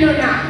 Rồi.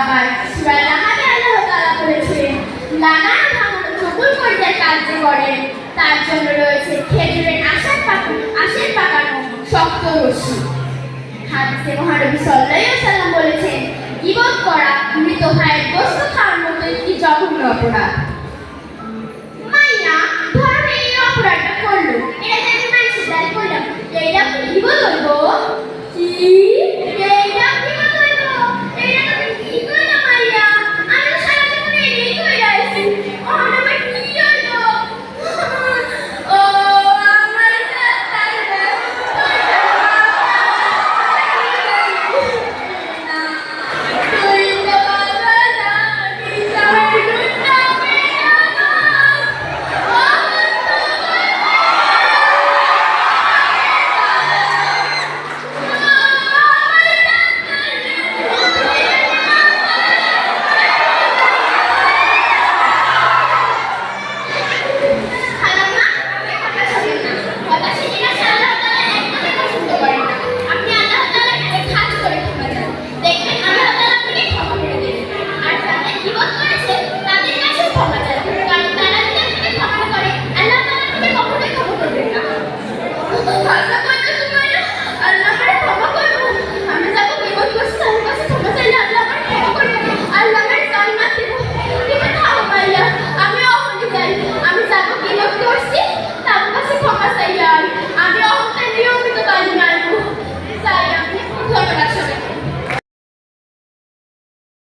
আবার সুরা নাহাতে তার জন্য রয়েছে খেজুরের আশার পাকানো আশের পাকানো শক্ত রশি হাদিসে মহানবী সাল্লাল্লাহু আলাইহি বলেছেন, গিবত করা মৃত ভাইয়ের গোশত খাওয়ার মতো একটি জঘন্য অপরাধ।